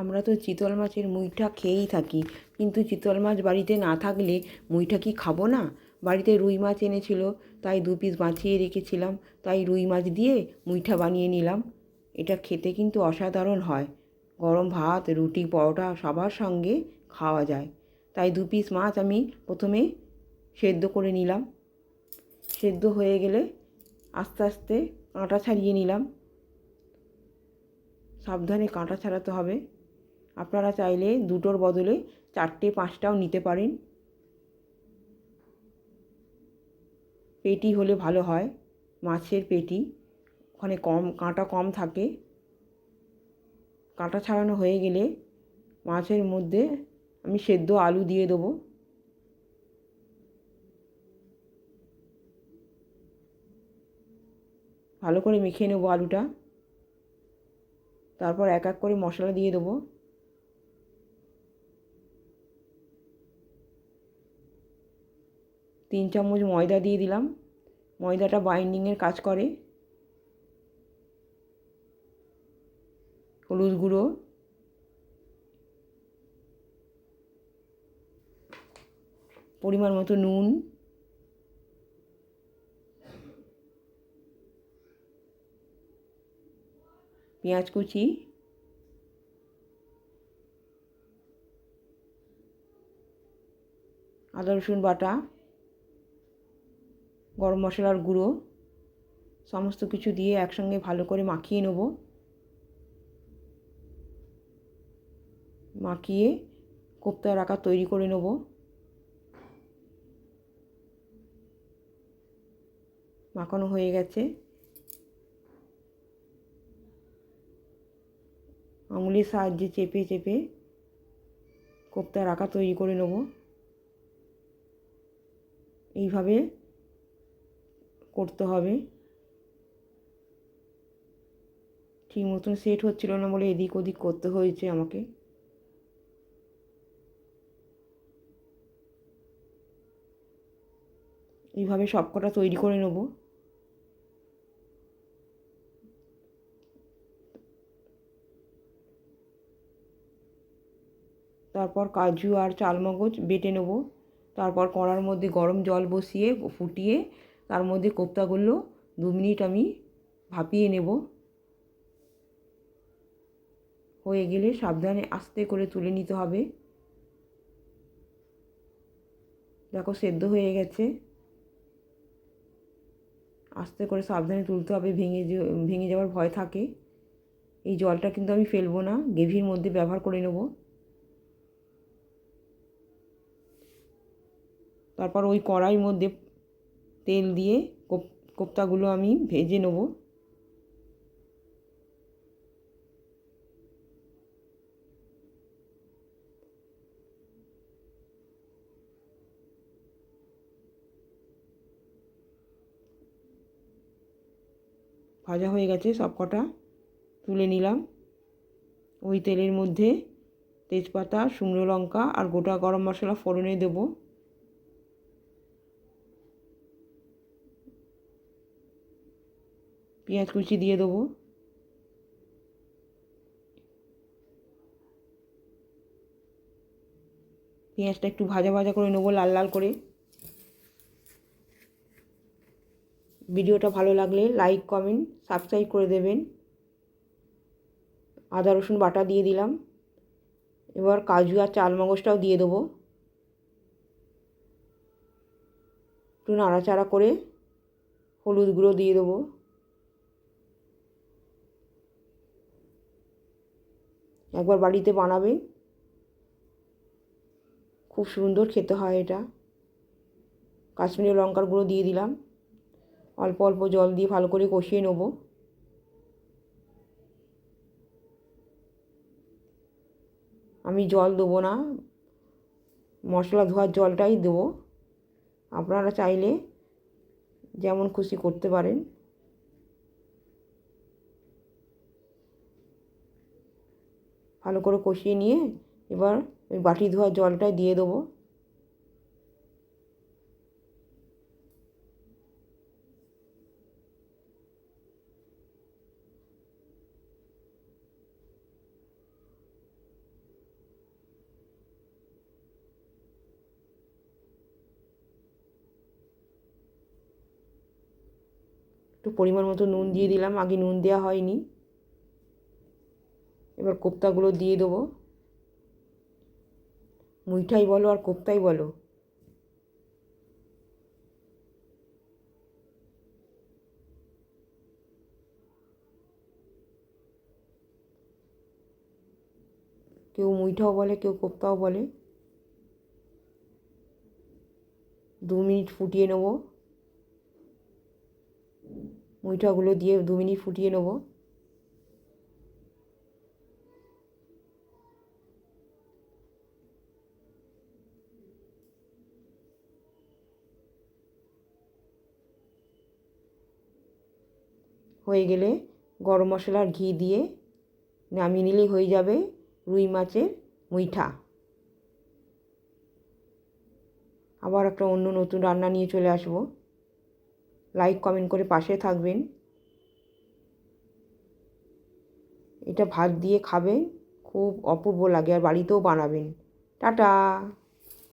আমরা তো চিতল মাছের মুইঠা খেয়েই থাকি। কিন্তু চিতল মাছ বাড়িতে না থাকলে মুইঠা কি খাব না? বাড়িতে রুই মাছ এনেছিল, তাই দু পিস বাঁচিয়ে রেখেছিলাম। তাই রুই মাছ দিয়ে মুইঠা বানিয়ে নিলাম। এটা খেতে কিন্তু অসাধারণ হয়। গরম ভাত, রুটি, পরোটা সবার সঙ্গে খাওয়া যায়। তাই দু পিস মাছ আমি প্রথমে সেদ্ধ করে নিলাম। সেদ্ধ হয়ে গেলে আস্তে আস্তে কাঁটা ছাড়িয়ে নিলাম। সাবধানে কাঁটা ছাড়াতে হবে। আপনারা চাইলে দুটোর বদলে চারটে, পাঁচটাও নিতে পারেন। পেটি হলে ভালো হয়, মাছের পেটি। ওখানে কম, কাঁটা কম থাকে। কাঁটা ছাড়ানো হয়ে গেলে মাছের মধ্যে আমি সেদ্ধ আলু দিয়ে দেবো। ভালো করে মেখে নেব আলুটা। তারপর এক এক করে মশলা দিয়ে দেবো। তিন চামচ ময়দা দিয়ে দিলাম। ময়দাটা বাইন্ডিংয়ের কাজ করে। হলুদ গুঁড়ো। পরিমাণ মতো নুন। পেঁয়াজ কুচি। আদা রসুন বাটা। গরম মশলার গুঁড়ো, সমস্ত কিছু দিয়ে একসঙ্গে ভালো করে মাখিয়ে নেব। মাখিয়ে কোপ্তার আকার তৈরি করে নেব। মাখানো হয়ে গেছে। আঙুলের সাহায্যে চেপে চেপে কোপ্তার আকার তৈরি করে নেব। এইভাবে করতে হবে। ঠিক মতন সেট হচ্ছিল না বলে এদিক ওদিক করতে হয়েছে আমাকে। এইভাবে সবকটা তৈরি করে নেব। তারপর কাজু আর চালমগজ বেটে নেব। তারপর কড়ার মধ্যে গরম জল বসিয়ে ফুটিয়ে তার মধ্যে কোপ্তাগুলো দু মিনিট আমি ভাপিয়ে নেব। হয়ে গেলে সাবধানে আস্তে করে তুলে নিতে হবে। দেখো সেদ্ধ হয়ে গেছে। আস্তে করে সাবধানে তুলতে হবে, ভেঙে ভেঙে যাওয়ার ভয় থাকে। এই জলটা কিন্তু আমি ফেলব না গ্রেভির মধ্যে ব্যবহার করে নেব। তারপর ওই কড়াইয়ের মধ্যে তেল দিয়ে কোপ্তাগুলো আমি ভেজে নেব। ভাজা হয়ে গেছে, সব কটা তুলে নিলাম। ওই তেলের মধ্যে তেজপাতা, শুকনো লঙ্কা আর গোটা গরম মশলা ফোড়নে দেবো। পেঁয়াজ কুচি দিয়ে দেবো। পেঁয়াজটা একটু ভাজা ভাজা করে নেব, লাল লাল করে। ভিডিওটা ভালো লাগলে লাইক, কমেন্ট, সাবস্ক্রাইব করে দেবেন। আদা, রসুন বাটা দিয়ে দিলাম। এবার কাজু আর চাল চালমগজটাও দিয়ে দেবো। একটু নাড়াচাড়া করে হলুদ গুঁড়ো দিয়ে দেবো। একবার বাড়িতে বানাবেন খুব সুন্দর খেতে হয় এটা। কাশ্মীরি লঙ্কার গুঁড়ো দিয়ে দিলাম। অল্প অল্প জল দিয়ে ভালো করে কষিয়ে নেব। আমি জল দেবো না। মশলা ধোয়ার জলটাই দেবো। আপনারা চাইলে যেমন খুশি করতে পারেন। ভালো করে কষিয়ে নিয়ে এবার ওই বাটি ধোয়া জলটাই দিয়ে দেবো। একটু পরিমাণ মতো নুন দিয়ে দিলাম, আগে নুন দেওয়া হয়নি। এবার কোপ্তাগুলো দিয়ে দেবো। মুইঠাই বলো আর কোপ্তাই বলো। কেউ মুইঠাও বলে, কেউ কোপ্তাও বলে। দু মিনিট ফুটিয়ে নেব। মুইঠাগুলো দিয়ে দু মিনিট ফুটিয়ে নেব। হয়ে গেলে গরম মশলার ঘি দিয়ে নামিয়ে নিলেই হয়ে যাবে রুই মাছের মুইঠা। আবার একটা অন্য নতুন রান্না নিয়ে চলে আসব। লাইক কমেন্ট করে পাশে থাকবেন। এটা ভাত দিয়ে খাবেন, খুব অপূর্ব লাগে আর বাড়িতেও বানাবেন। টাটা!